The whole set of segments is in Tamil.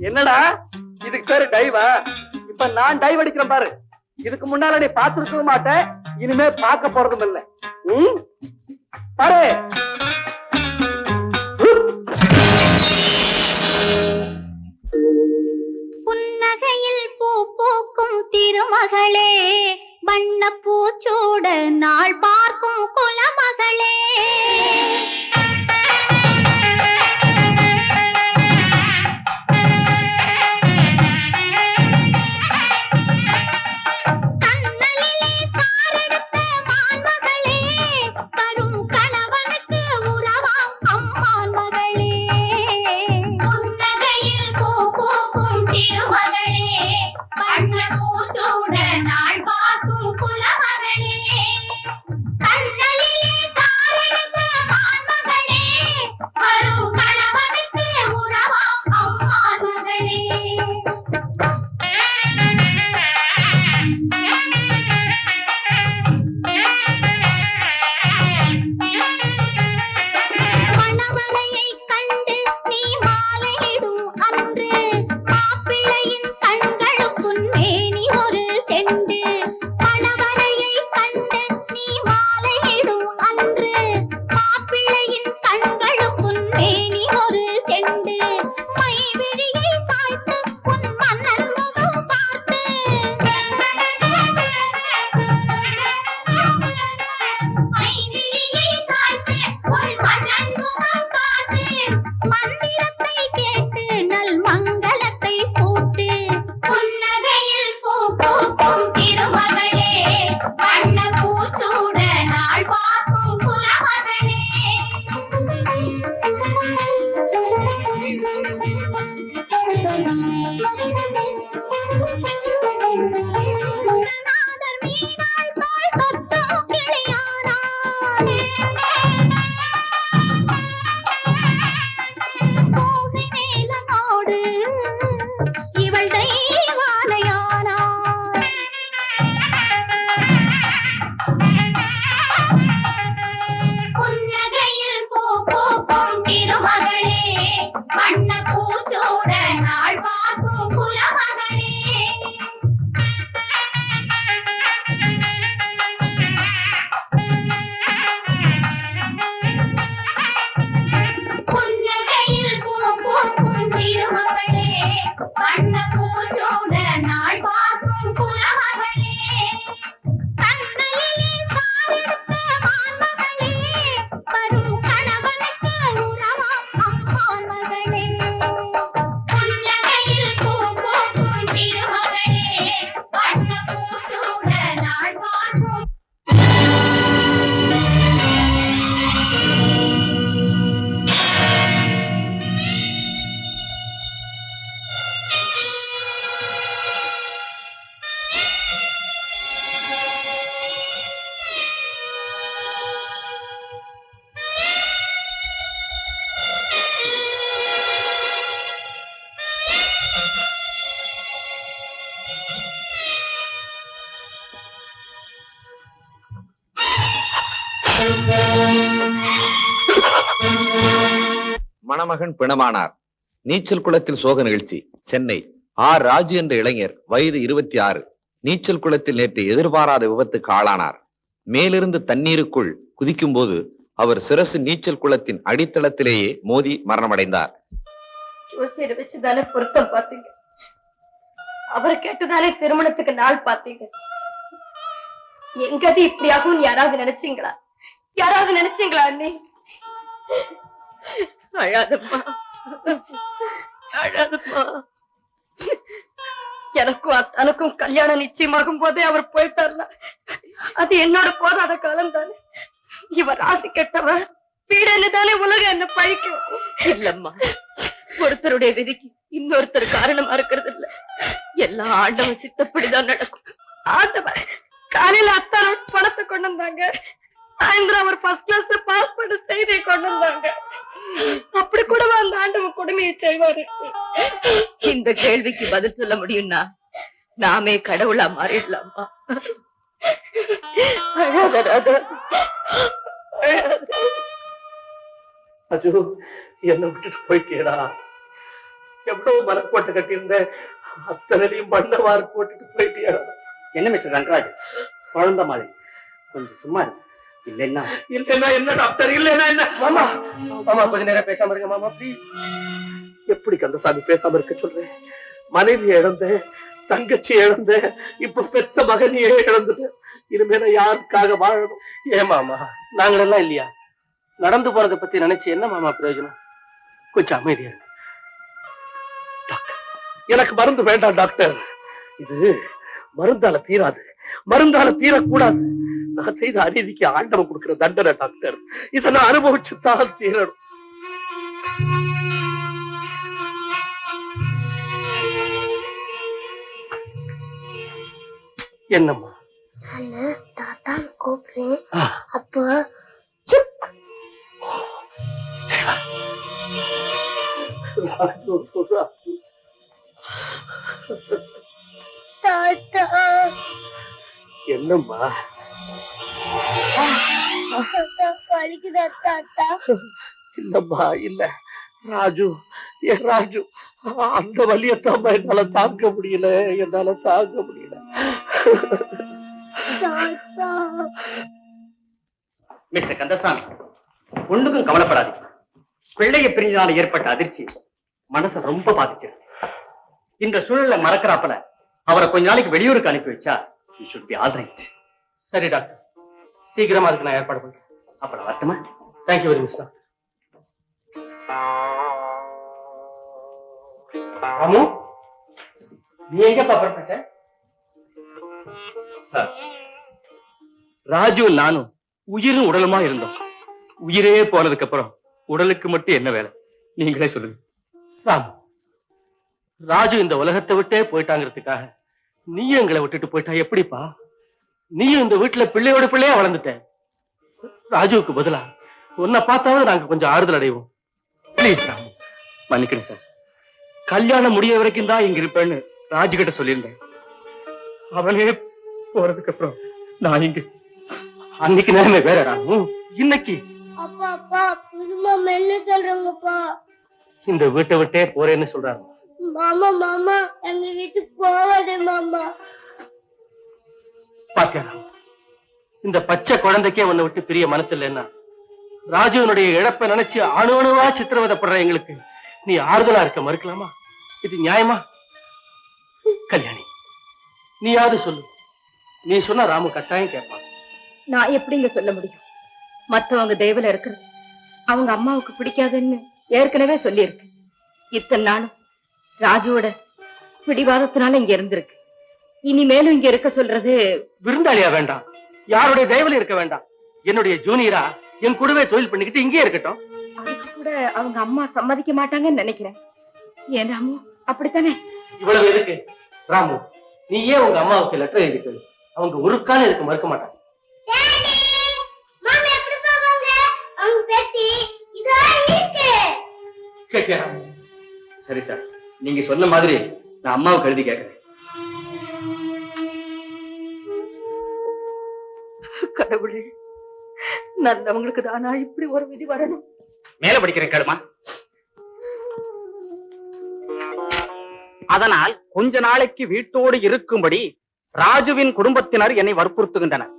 என்னடா? இதுக்கு பேரு டைவா? இப்ப நான் டைவ் அடிக்கிறேன் பாரு. இதுக்கு முன்னால நீ பார்த்திருக்கவும் மாட்டேன். இனிமே பார்க்க போறதும் இல்ல. ம்? பாரு. புன்னகையில் பூ பூக்கும் திருமகளே வண்ண பூச்சூட நாள் பார்க்கும் குலமகளே. பூச்சோட நாள் மணமகன் பிணமானார். நீச்சல் குளத்தில் சோக நிகழ்ச்சி சென்னை. ஆர். ராஜு என்ற இளைஞர் வயது இருபத்தி ஆறு. நீச்சல் குளத்தில் நேற்று எதிர்பாராத விபத்துக்கு ஆளானார். மேலிருந்து தண்ணீருக்குள் குதிக்கும் போது அவர் சிரசு நீச்சல் குளத்தின் அடித்தளத்திலேயே மோதி மரணமடைந்தார். வச்சுதானே பொருத்தம் பார்த்தீங்க. அவர் கேட்டதாலே திருமணத்துக்கு நாள் பார்த்தீங்க. எங்கது இப்படியாகவும் யாராவது நினைச்சீங்களா? யாராவது நினைச்சீங்களா அண்ணி? அழாதம்மா. அழாதம்மா. எனக்கும் அத்தனுக்கும் கல்யாணம் நிச்சயமாகும் போதே அவர் போயிட்டார்னா அது என்னோட போராத காலம் தானே இவர் ராசி கெட்டவன் பீடன்னு தானே உலகம் என்ன பழிக்கும். இல்லம்மா. ஒருத்தருடைய விதிக்கு இன்னொருத்தர் காரணமா இருக்கிறது இல்ல எல்லா ஆண்டவன் சித்தப்படிதான் நடக்கும். ஆண்டவன் காலையில அத்தான பணத்தை கொண்டு வந்தாங்க. சாயந்தரம் அவர் ஃபர்ஸ்ட் கிளாஸ்ல பாஸ் பண்ண செய்தியை கொண்டு வந்தாங்க. அப்படி கூட அந்த ஆண்டவன் கொடுமையை செய்வாரு. இந்த கேள்விக்கு பதில் சொல்ல முடியும்னா நாமே கடவுளா மாறிடலாமா. அஜு என்ன விட்டுட்டு போயிட்டியடா எவ்வளவு மனக்கோட்டை கட்டியிருந்தேன் அத்தனையும் மண்ணவாறு போட்டுட்டு போயிட்டியடா என்ன மிஸ்டர் ரங்கராஜ்? குழந்தை மாதிரி. கொஞ்சம் சும்மா இருக்கு இல்லைன்னா? இல்லைன்னா என்ன டாக்டர் இல்லைன்னா என்ன? மாமா மாமா கொஞ்ச நேரம் பேசாம இருங்க மாமா ப்ளீஸ் எப்படி கந்தசாமி பேசாம இருக்க சொல்றேன்? மனைவியை இழந்தேன் தங்கச்சி இழந்தேன் இப்ப பெத்த மகனையே இழந்துட்டேன் இனிமேல யாருக்காக வாழணும்? ஏன் மாமா நாங்களெல்லாம் இல்லையா? நடந்து போறதை பத்தி நினைச்சு என்ன மாமா பிரயோஜனம்? கொஞ்சம் அமைதியா எனக்கு மருந்து வேண்டாம் டாக்டர் இது மருந்தால தீராது. மருந்தால தீரக்கூடாது. நான் செய்த அநீதிக்கு ஆண்டவன் கொடுக்கிற தண்டனை டாக்டர் இதை நான் அனுபவிச்சு தான் தீரணும். என்னம்மா? கூப்பிடுறேன். அப்போ. தாத்தா. என்னம்மா? வலிக்குதா தாத்தா இல்லம்மா இல்ல. ராஜு ஏ ராஜு அந்த வலியத்தாம்மா என்னால தாங்க முடியல என்னால தாங்க முடியல. தாத்தா மிஸ்டர் கந்தசாமி ஒண்ணுக்கும் கவலைப்படாதீங்க. பிள்ளைய பிரிஞ்சதால ஏற்பட்ட அதிர்ச்சி மனசை ரொம்ப பாதிச்சிருக்கு இந்த சூழலை மறக்கிறாப்பல அவரை கொஞ்ச நாளைக்கு வெளியூருக்கு அனுப்பி வச்சா ஷுட் பி ஆல் ரைட் சரி டாக்டர் சீக்கிரமா அதுக்கு நான் ஏற்பாடு பண்றேன். அப்புறம் வரட்டுமா? தேங்க்யூ வெரி மச் ராமு நீ எங்கப்பா புறப்பட்ட? சார் ராஜு நானும் உயிரும் உடலுமா இருந்தோம். உயிரே போனதுக்கு அப்புறம் உடலுக்கு மட்டும் என்ன வேலை? நீங்களே சொல்லுங்க. ராம் ராஜு இந்த உலகத்தை விட்டே போயிட்டாங்கிறதுக்காக நீயும் எங்களை விட்டுட்டு போயிட்டா எப்படிப்பா? நீயும் இந்த வீட்டுல பிள்ளையோட பிள்ளையா வளர்ந்துட்ட. ராஜுவுக்கு பதிலா உன்னை பார்த்தாவது நாங்க கொஞ்சம் ஆறுதல் அடைவோம். ப்ளீஸ் ராமு. மன்னிக்கணும் சார் கல்யாணம் முடிய வரைக்கும் தான் இங்க இருப்பேன்னு ராஜு கிட்ட சொல்லியிருந்தேன். அவனே போறதுக்கு அப்புறம் நான் இங்க அன்னைக்கு நேரமே வேற ராமு. இன்னைக்கு அப்பா அப்பா புதுமா மெல்ல சொல்றாங்கப்பா. இந்த வீட்டை விட்டே போறேன்னு சொல்றாரு மாமா மாமா எங்க வீட்டுக்கு போவாதே மாமா. பாத்தியா இந்த பச்சை குழந்தைக்கே உன்னை விட்டு பெரிய மனசு இல்லைன்னா ராஜுவனுடைய இழப்பை நினைச்சு அணு அணுவா சித்திரவதப்படுற எங்களுக்கு நீ ஆறுதலா இருக்க மறுக்கலாமா? இது நியாயமா? கல்யாணி நீயாவது சொல்லு. நீ சொன்னா ராமு கட்டாயம் கேட்பான். நான் எப்படிங்க சொல்ல முடியும்? மத்தவங்க தெய்வல இருக்கிறது அவங்க அம்மாவுக்கு பிடிக்காதுன்னு ஏற்கனவே சொல்லியிருக்கு. இத்தனை நாளும் ராஜுவோட பிடிவாதத்தினால இங்க இருந்திருக்கு. இனிமேலும் இங்க இருக்க சொல்றது விருந்தாளியா வேண்டாம். யாருடைய தயவுல இருக்க வேண்டாம். என்னுடைய ஜூனியரா என் கூடவே தொழில் பண்ணிக்கிட்டு இங்கே இருக்கட்டும். அதுக்கு கூட அவங்க அம்மா சம்மதிக்க மாட்டாங்கன்னு நினைக்கிறேன். ஏன் ராமு? அப்படித்தானே? இவ்வளவு எதுக்கு? ராமு நீ ஏன் உங்க அம்மாவுக்கு லெட்டர் எழுதிட்டு? அவங்க ஒரு காலம் இதுக்கு மறுக்க மாட்டாங்க. இருக்கு சரி சார். நீங்க சொன்ன மாதிரி நான் அம்மாவுக்கு எழுதி கேட்கறேன். கடவுளே நல்லவங்களுக்கு தானா இப்படி ஒரு விதி வரணும்? மேல படிக்கிறேன் கேளுமா. அதனால் கொஞ்ச நாளைக்கு வீட்டோடு இருக்கும்படி ராஜுவின் குடும்பத்தினர் என்னை வற்புறுத்துகின்றனர்.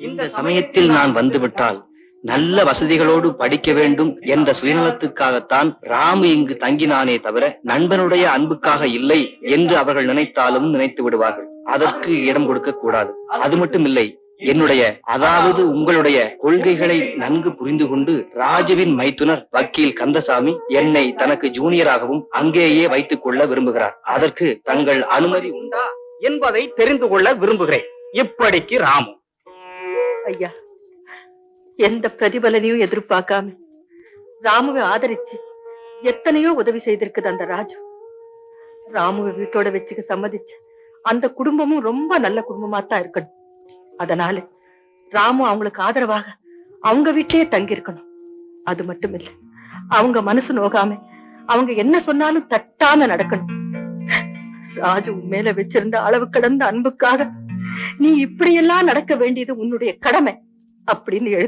இந்த சமயத்தில் நான் வந்துவிட்டால் நல்ல வசதிகளோடு படிக்க வேண்டும் என்ற சுயநலத்துக்காகத்தான் ராமு இங்கு தங்கினானே தவிர நண்பனுடைய அன்புக்காக இல்லை என்று அவர்கள் நினைத்தாலும் நினைத்து விடுவார்கள். அதற்கு இடம் கொடுக்க கூடாது. அது மட்டும் இல்லை என்னுடைய அதாவது உங்களுடைய கொள்கைகளை நன்கு புரிந்து கொண்டு ராஜுவின் மைத்துனர் வக்கீல் கந்தசாமி என்னை தனக்கு ஜூனியராகவும் அங்கேயே வைத்துக் கொள்ள விரும்புகிறார். அதற்கு தங்கள் அனுமதி உண்டா என்பதை தெரிந்து கொள்ள விரும்புகிறேன். இப்படிக்கு ராமு. ஐயா எந்த பிரதிபலனையும் எதிர்பார்க்காம ராமுவை ஆதரிச்சு எத்தனையோ உதவி செய்திருக்குது அந்த ராஜு. ராமுவை வீட்டோட வச்சுக்க சம்மதிச்சு அந்த குடும்பமும் ரொம்ப நல்ல குடும்பமா தான் இருக்கணும். அதனால ராமு அவங்களுக்கு ஆதரவாக அவங்க வீட்டிலேயே தங்கி இருக்கணும் அது மட்டும் இல்ல அவங்க மனசு நோகாம அவங்க என்ன சொன்னாலும் தட்டாம நடக்கணும். ராஜு மேல வச்சிருந்த அளவு கடந்த அன்புக்காக நீ இப்படியெல்லாம் நடக்க வேண்டியது உன்னுடைய கடமை அப்படின்னு எழு